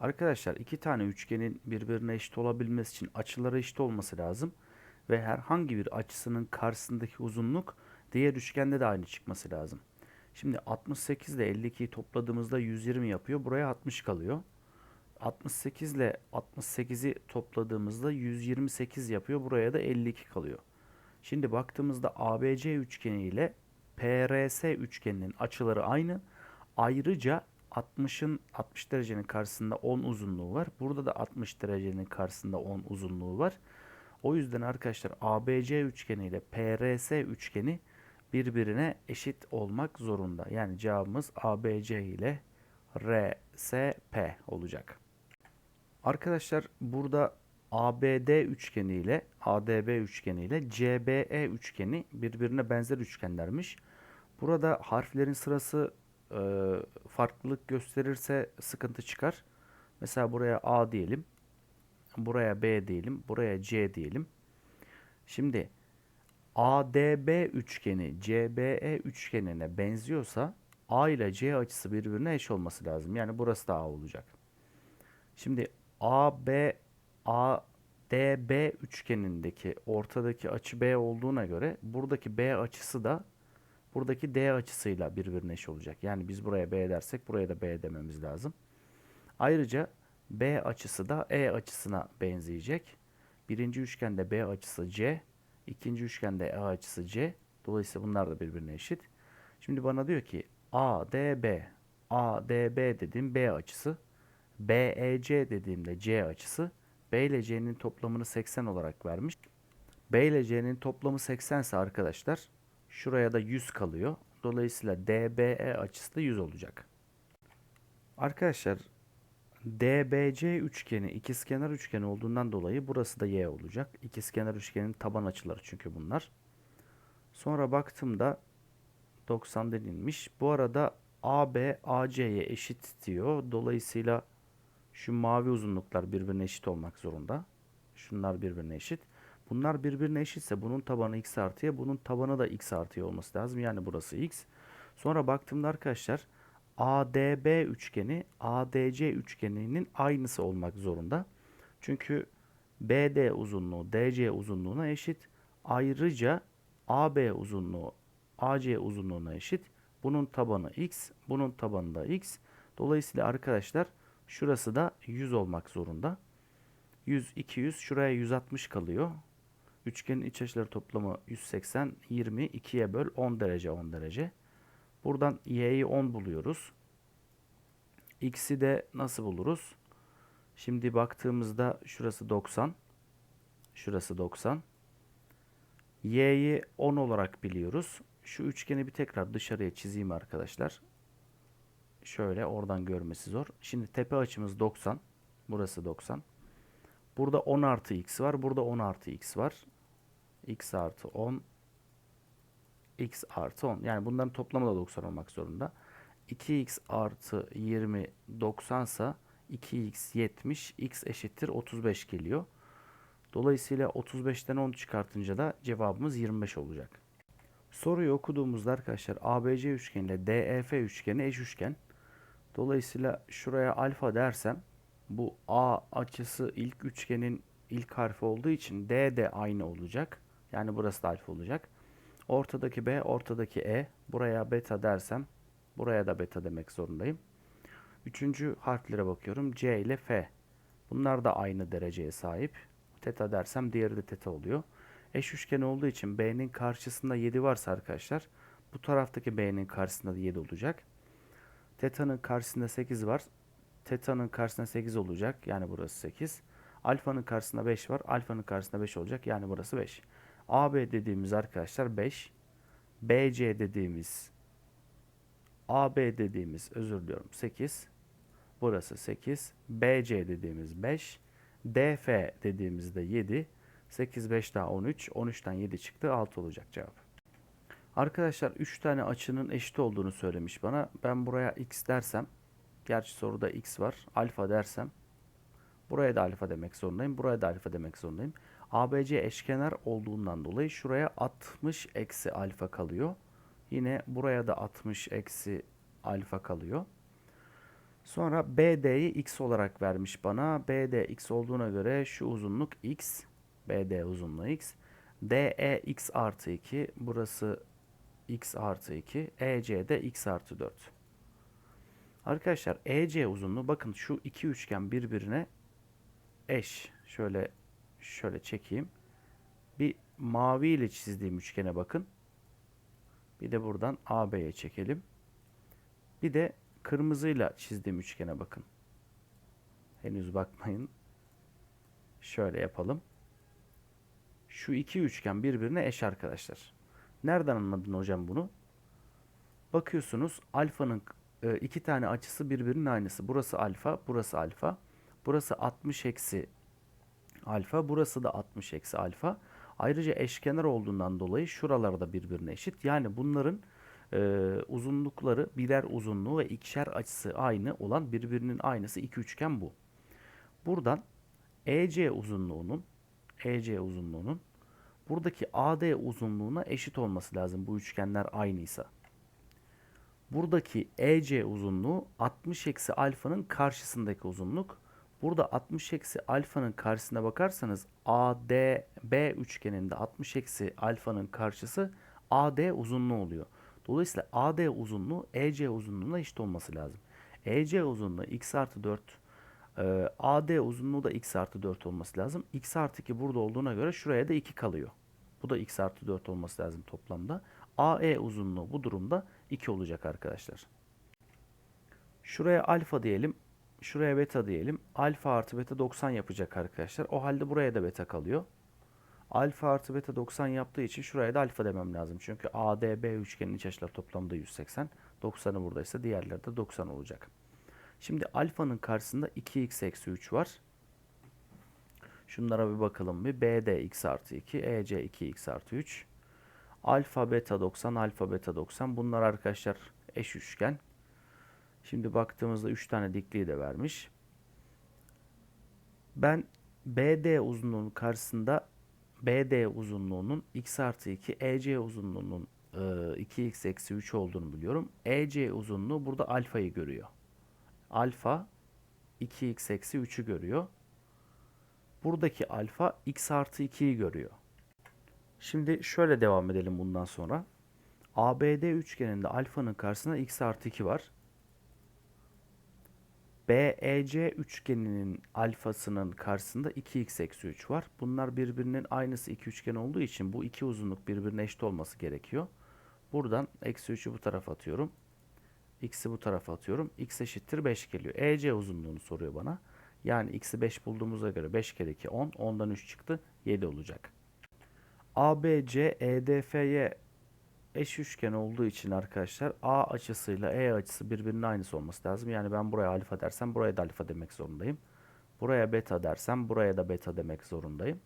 Arkadaşlar iki tane üçgenin birbirine eşit olabilmesi için açıları eşit olması lazım. Ve herhangi bir açısının karşısındaki uzunluk diğer üçgende de aynı çıkması lazım. Şimdi 68 ile 52'yi topladığımızda 120 yapıyor. Buraya 60 kalıyor. 68 ile 68'i topladığımızda 128 yapıyor. Buraya da 52 kalıyor. Şimdi baktığımızda ABC üçgeni ile PRS üçgeninin açıları aynı. Ayrıca 60'ın 60 derecenin karşısında 10 uzunluğu var. Burada da 60 derecenin karşısında 10 uzunluğu var. O yüzden arkadaşlar ABC üçgeni ile PRS üçgeni birbirine eşit olmak zorunda. Yani cevabımız ABC ile RSP olacak. Arkadaşlar burada ABD üçgeni ile ADB üçgeni ile CBE üçgeni birbirine benzer üçgenlermiş. Burada harflerin sırası e, farklılık gösterirse sıkıntı çıkar. Mesela buraya A diyelim. Buraya B diyelim. Buraya C diyelim. Şimdi ADB üçgeni CBE üçgenine benziyorsa A ile C açısı birbirine eş olması lazım. Yani burası da A olacak. Şimdi AB ADB üçgenindeki ortadaki açı B olduğuna göre buradaki B açısı da buradaki D açısıyla birbirine eş olacak. Yani biz buraya B dersek buraya da B dememiz lazım. Ayrıca B açısı da E açısına benzeyecek. Birinci üçgende B açısı C, ikinci üçgende E açısı C. Dolayısıyla bunlar da birbirine eşit. Şimdi bana diyor ki ADB, ADB dediğim B açısı, BEC dediğimde C açısı, B ile C'nin toplamını 80 olarak vermiş. B ile C'nin toplamı 80 ise arkadaşlar şuraya da 100 kalıyor. Dolayısıyla DBE açısı da 100 olacak. Arkadaşlar DBC üçgeni ikizkenar üçgeni olduğundan dolayı burası da Y olacak. İkizkenar üçgenin taban açıları çünkü bunlar. Sonra baktığımda 90 denilmiş. Bu arada AB AC'ye eşit diyor. Dolayısıyla şu mavi uzunluklar birbirine eşit olmak zorunda. Şunlar birbirine eşit. Bunlar birbirine eşitse bunun tabanı x artıya, bunun tabanı da x artıya olması lazım. Yani burası x. Sonra baktığımda arkadaşlar ADB üçgeni ADC üçgeninin aynısı olmak zorunda. Çünkü BD uzunluğu DC uzunluğuna eşit. Ayrıca AB uzunluğu AC uzunluğuna eşit. Bunun tabanı x, bunun tabanı da x. Dolayısıyla arkadaşlar şurası da 100 olmak zorunda. 100, 200, şuraya 160 kalıyor. Üçgenin iç açıları toplamı 180, 20, 2'ye böl 10 derece 10 derece. Buradan y'yi 10 buluyoruz. X'i de nasıl buluruz? Şimdi baktığımızda şurası 90. Şurası 90. Y'yi 10 olarak biliyoruz. Şu üçgeni bir tekrar dışarıya çizeyim arkadaşlar. Şöyle oradan görmesi zor. Şimdi tepe açımız 90. Burası 90. Burada 10 artı x var. Burada 10 artı x var. X artı 10 x artı 10. Yani bunların toplamı da 90 olmak zorunda. 2x artı 20 90 ise 2x 70 x eşittir 35 geliyor. Dolayısıyla 35'ten 10 çıkartınca da cevabımız 25 olacak. Soruyu okuduğumuzda arkadaşlar ABC üçgeni ile DEF üçgeni eş üçgen. Dolayısıyla şuraya alfa dersem bu A açısı ilk üçgenin ilk harfi olduğu için D de aynı olacak. Yani burası da alfa olacak. Ortadaki B, ortadaki E. Buraya beta dersem buraya da beta demek zorundayım. Üçüncü harflere bakıyorum. C ile F. Bunlar da aynı dereceye sahip. Teta dersem diğeri de teta oluyor. Eş üçgen olduğu için B'nin karşısında 7 varsa arkadaşlar bu taraftaki B'nin karşısında da 7 olacak. Teta'nın karşısında 8 var. Teta'nın karşısında 8 olacak. Yani burası 8. Alfa'nın karşısında 5 var. Alfa'nın karşısında 5 olacak. Yani burası 5. AB dediğimiz arkadaşlar 5. BC dediğimiz AB dediğimiz özür diliyorum 8. Burası 8. BC dediğimiz 5. DF dediğimizde 7. 8 5 daha 13. 13'ten 7 çıktı. 6 olacak cevap. Arkadaşlar 3 tane açının eşit olduğunu söylemiş bana. Ben buraya x dersem gerçi soruda x var. Alfa dersem buraya da alfa demek zorundayım. Buraya da alfa demek zorundayım. ABC eşkenar olduğundan dolayı şuraya 60 eksi alfa kalıyor. Yine buraya da 60 eksi alfa kalıyor. Sonra BD'yi x olarak vermiş bana. BD x olduğuna göre şu uzunluk x. BD uzunluğu x. DE x artı 2. Burası x artı 2. EC de x artı 4. Arkadaşlar EC uzunluğu bakın şu iki üçgen birbirine eş. Şöyle şöyle çekeyim. Bir mavi ile çizdiğim üçgene bakın. Bir de buradan AB'ye çekelim. Bir de kırmızıyla çizdiğim üçgene bakın. Henüz bakmayın. Şöyle yapalım. Şu iki üçgen birbirine eş arkadaşlar. Nereden anladın hocam bunu? Bakıyorsunuz alfanın e, iki tane açısı birbirinin aynısı. Burası alfa, burası alfa. Burası 60 eksi alfa, burası da 60 eksi alfa. Ayrıca eşkenar olduğundan dolayı şuralar da birbirine eşit. Yani bunların e, uzunlukları birer uzunluğu ve ikişer açısı aynı olan birbirinin aynısı iki üçgen bu. Buradan EC uzunluğunun EC uzunluğunun buradaki AD uzunluğuna eşit olması lazım bu üçgenler aynıysa. Buradaki EC uzunluğu 60 eksi alfanın karşısındaki uzunluk. Burada 60 eksi alfanın karşısına bakarsanız ADB üçgeninde 60 eksi alfanın karşısı AD uzunluğu oluyor. Dolayısıyla AD uzunluğu EC uzunluğuna eşit olması lazım. EC uzunluğu x artı 4 e, AD uzunluğu da x artı 4 olması lazım. x artı 2 burada olduğuna göre şuraya da 2 kalıyor. Bu da x artı 4 olması lazım toplamda. AE uzunluğu bu durumda 2 olacak arkadaşlar. Şuraya alfa diyelim. Şuraya beta diyelim. Alfa artı beta 90 yapacak arkadaşlar. O halde buraya da beta kalıyor. Alfa artı beta 90 yaptığı için şuraya da alfa demem lazım. Çünkü ADB üçgenin iç açıları toplamda 180. 90'ı buradaysa diğerleri de 90 olacak. Şimdi alfanın karşısında 2x eksi 3 var. Şunlara bir bakalım bir. BD x artı 2, EC 2x artı 3. Alfa beta 90, alfa beta 90. Bunlar arkadaşlar eş üçgen. Şimdi baktığımızda 3 tane dikliği de vermiş. Ben BD uzunluğunun karşısında BD uzunluğunun x artı 2, EC uzunluğunun e, 2x eksi 3 olduğunu biliyorum. EC uzunluğu burada alfayı görüyor. Alfa 2x eksi 3'ü görüyor. Buradaki alfa x artı 2'yi görüyor. Şimdi şöyle devam edelim bundan sonra. ABD üçgeninde alfanın karşısında x artı 2 var. BEC üçgeninin alfasının karşısında 2x eksi 3 var. Bunlar birbirinin aynısı iki üçgen olduğu için bu iki uzunluk birbirine eşit olması gerekiyor. Buradan eksi 3'ü bu tarafa atıyorum. X'i bu tarafa atıyorum. X eşittir 5 geliyor. EC uzunluğunu soruyor bana. Yani x'i 5 bulduğumuza göre 5 kere 2 10. 10'dan 3 çıktı. 7 olacak. ABC EDF'ye eş üçgen olduğu için arkadaşlar A açısıyla E açısı birbirinin aynısı olması lazım. Yani ben buraya alfa dersem buraya da alfa demek zorundayım. Buraya beta dersem buraya da beta demek zorundayım.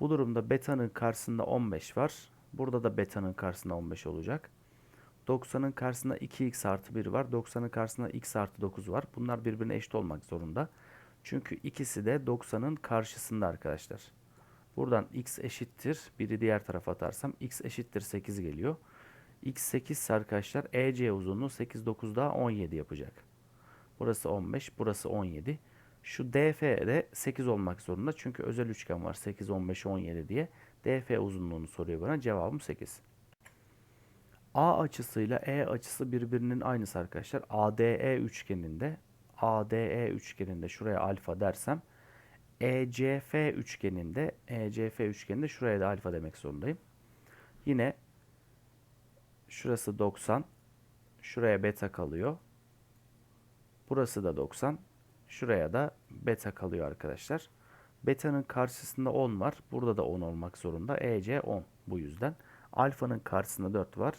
Bu durumda beta'nın karşısında 15 var. Burada da beta'nın karşısında 15 olacak. 90'ın karşısında 2x artı 1 var. 90'ın karşısında x artı 9 var. Bunlar birbirine eşit olmak zorunda. Çünkü ikisi de 90'ın karşısında arkadaşlar. Buradan x eşittir. Biri diğer tarafa atarsam x eşittir 8 geliyor. X 8 ise arkadaşlar EC uzunluğu 8 9 daha 17 yapacak. Burası 15, burası 17. Şu DF de 8 olmak zorunda. Çünkü özel üçgen var 8, 15, 17 diye. DF uzunluğunu soruyor bana. Cevabım 8. A açısıyla E açısı birbirinin aynısı arkadaşlar. ADE üçgeninde ADE üçgeninde şuraya alfa dersem ECF üçgeninde ECF üçgeninde şuraya da alfa demek zorundayım. Yine şurası 90. Şuraya beta kalıyor. Burası da 90. Şuraya da beta kalıyor arkadaşlar. Beta'nın karşısında 10 var. Burada da 10 olmak zorunda. EC 10 bu yüzden. Alfa'nın karşısında 4 var.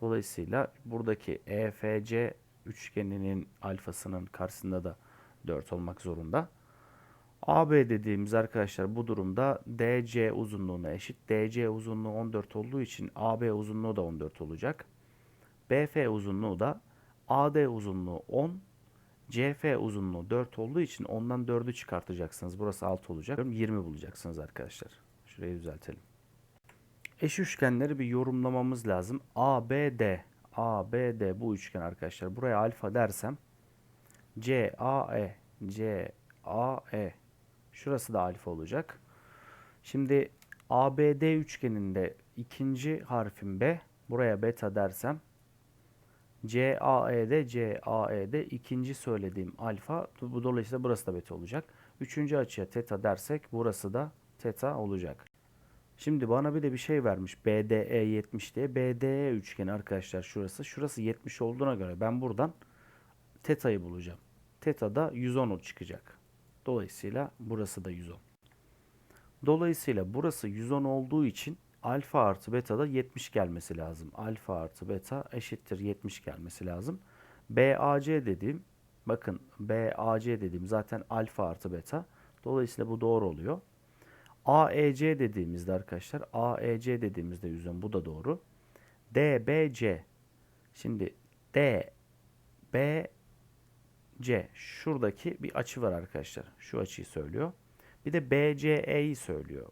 Dolayısıyla buradaki EFC üçgeninin alfasının karşısında da 4 olmak zorunda. AB dediğimiz arkadaşlar bu durumda DC uzunluğuna eşit. DC uzunluğu 14 olduğu için AB uzunluğu da 14 olacak. BF uzunluğu da AD uzunluğu 10. CF uzunluğu 4 olduğu için ondan 4'ü çıkartacaksınız. Burası 6 olacak. 20 bulacaksınız arkadaşlar. Şurayı düzeltelim. Eş üçgenleri bir yorumlamamız lazım. ABD. ABD bu üçgen arkadaşlar. Buraya alfa dersem C A E C A E Şurası da alfa olacak. Şimdi ABD üçgeninde ikinci harfim B. Buraya beta dersem CAE'de CAE'de ikinci söylediğim alfa. Bu dolayısıyla burası da beta olacak. Üçüncü açıya teta dersek burası da teta olacak. Şimdi bana bir de bir şey vermiş. BDE 70 diye. BDE üçgeni arkadaşlar şurası. Şurası 70 olduğuna göre ben buradan teta'yı bulacağım. Teta da 110 çıkacak. Dolayısıyla burası da 110. Dolayısıyla burası 110 olduğu için alfa artı beta da 70 gelmesi lazım. Alfa artı beta eşittir 70 gelmesi lazım. BAC dediğim bakın BAC dediğim zaten alfa artı beta. Dolayısıyla bu doğru oluyor. AEC dediğimizde arkadaşlar AEC dediğimizde 110 bu da doğru. DBC şimdi DBC şuradaki bir açı var arkadaşlar. Şu açıyı söylüyor. Bir de BCE'yi söylüyor.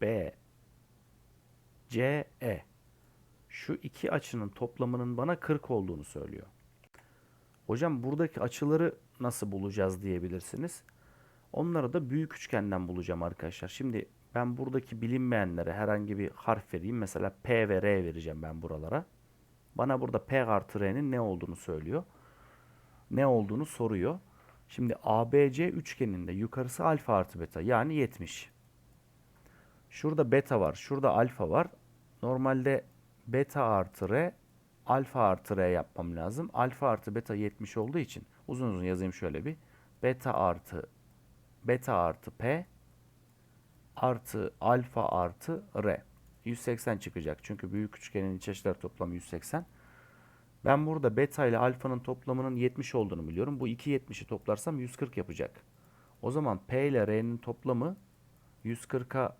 B CE. Şu iki açının toplamının bana 40 olduğunu söylüyor. Hocam buradaki açıları nasıl bulacağız diyebilirsiniz. Onları da büyük üçgenden bulacağım arkadaşlar. Şimdi ben buradaki bilinmeyenlere herhangi bir harf vereyim. Mesela P ve R vereceğim ben buralara. Bana burada P artı R'nin ne olduğunu söylüyor. Ne olduğunu soruyor. Şimdi ABC üçgeninde yukarısı alfa artı beta yani 70. Şurada beta var. Şurada alfa var. Normalde beta artı R alfa artı R yapmam lazım. Alfa artı beta 70 olduğu için uzun uzun yazayım şöyle bir. Beta artı beta artı P artı alfa artı R. 180 çıkacak. Çünkü büyük üçgenin iç açılar toplamı 180. Ben burada beta ile alfanın toplamının 70 olduğunu biliyorum. Bu iki 70'i toplarsam 140 yapacak. O zaman P ile R'nin toplamı 140'a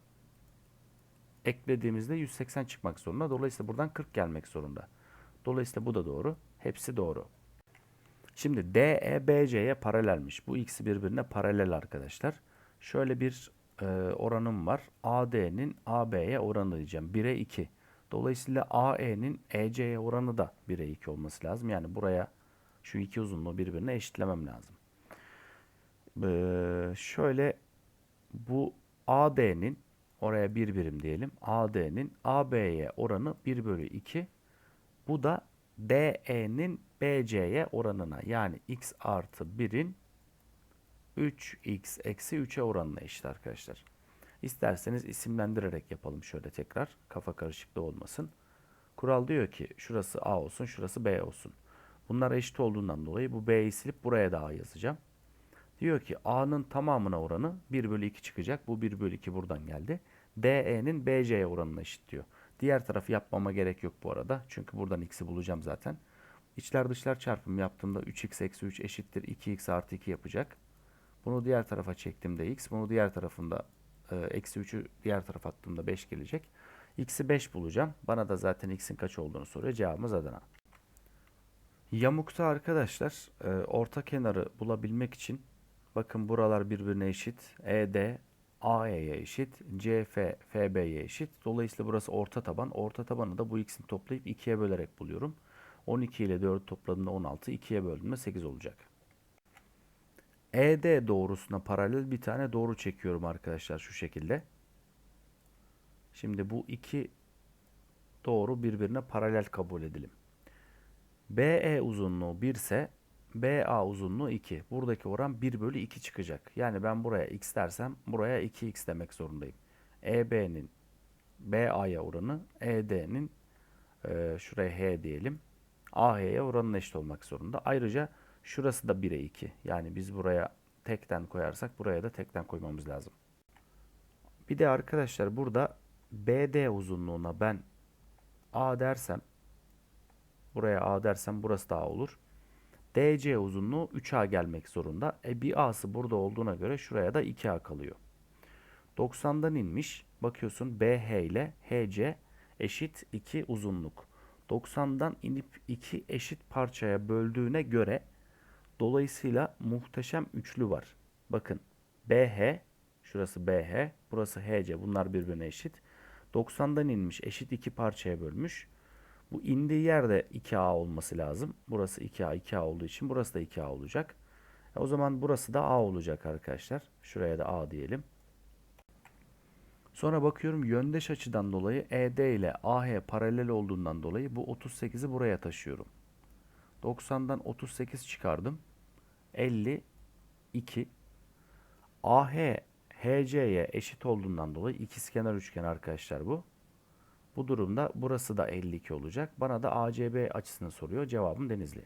eklediğimizde 180 çıkmak zorunda. Dolayısıyla buradan 40 gelmek zorunda. Dolayısıyla bu da doğru. Hepsi doğru. Şimdi DE BC'ye paralelmiş. Bu ikisi birbirine paralel arkadaşlar. Şöyle bir e, oranım var. AD'nin AB'ye oranı diyeceğim. 1'e 2. Dolayısıyla AE'nin EC'ye oranı da 1'e 2 olması lazım. Yani buraya şu iki uzunluğu birbirine eşitlemem lazım. Ee, şöyle bu AD'nin oraya 1 birim diyelim. AD'nin AB'ye oranı 1 bölü 2. Bu da DE'nin BC'ye oranına yani x artı 1'in 3x eksi 3'e oranına eşit arkadaşlar. İsterseniz isimlendirerek yapalım şöyle tekrar. Kafa karışıklığı olmasın. Kural diyor ki şurası A olsun, şurası B olsun. Bunlar eşit olduğundan dolayı bu B'yi silip buraya da A yazacağım. Diyor ki A'nın tamamına oranı 1 bölü 2 çıkacak. Bu 1 bölü 2 buradan geldi. DE'nin BC'ye oranına eşit diyor. Diğer tarafı yapmama gerek yok bu arada. Çünkü buradan x'i bulacağım zaten. İçler dışlar çarpımı yaptığımda 3x eksi 3 eşittir 2x artı 2 yapacak. Bunu diğer tarafa çektiğimde x. Bunu diğer tarafında eksi 3'ü diğer tarafa attığımda 5 gelecek. X'i 5 bulacağım. Bana da zaten x'in kaç olduğunu soruyor. Cevabımız Adana. Yamukta arkadaşlar e, orta kenarı bulabilmek için bakın buralar birbirine eşit. ED AE'ye eşit. CF FB'ye eşit. Dolayısıyla burası orta taban. Orta tabanı da bu x'in toplayıp 2'ye bölerek buluyorum. 12 ile 4 topladığımda 16. 2'ye böldüğümde 8 olacak. ED doğrusuna paralel bir tane doğru çekiyorum arkadaşlar şu şekilde. Şimdi bu iki doğru birbirine paralel kabul edelim. BE uzunluğu 1 ise BA uzunluğu 2. Buradaki oran 1 bölü 2 çıkacak. Yani ben buraya x dersem buraya 2x demek zorundayım. EB'nin BA'ya oranı ED'nin e, şuraya H diyelim. AH'ye oranına eşit olmak zorunda. Ayrıca şurası da 1'e 2. Yani biz buraya tekten koyarsak buraya da tekten koymamız lazım. Bir de arkadaşlar burada BD uzunluğuna ben A dersem buraya A dersem burası da A olur. DC uzunluğu 3A gelmek zorunda. E bir A'sı burada olduğuna göre şuraya da 2A kalıyor. 90'dan inmiş. Bakıyorsun BH ile HC eşit 2 uzunluk. 90'dan inip 2 eşit parçaya böldüğüne göre dolayısıyla muhteşem üçlü var. Bakın BH şurası BH burası HC bunlar birbirine eşit. 90'dan inmiş eşit iki parçaya bölmüş. Bu indiği yerde 2A olması lazım. Burası 2A, 2A olduğu için burası da 2A olacak. O zaman burası da A olacak arkadaşlar. Şuraya da A diyelim. Sonra bakıyorum yöndeş açıdan dolayı ED ile AH paralel olduğundan dolayı bu 38'i buraya taşıyorum. 90'dan 38 çıkardım. 52 AH HC'ye eşit olduğundan dolayı ikizkenar üçgen arkadaşlar bu. Bu durumda burası da 52 olacak. Bana da ACB açısını soruyor. Cevabım Denizli.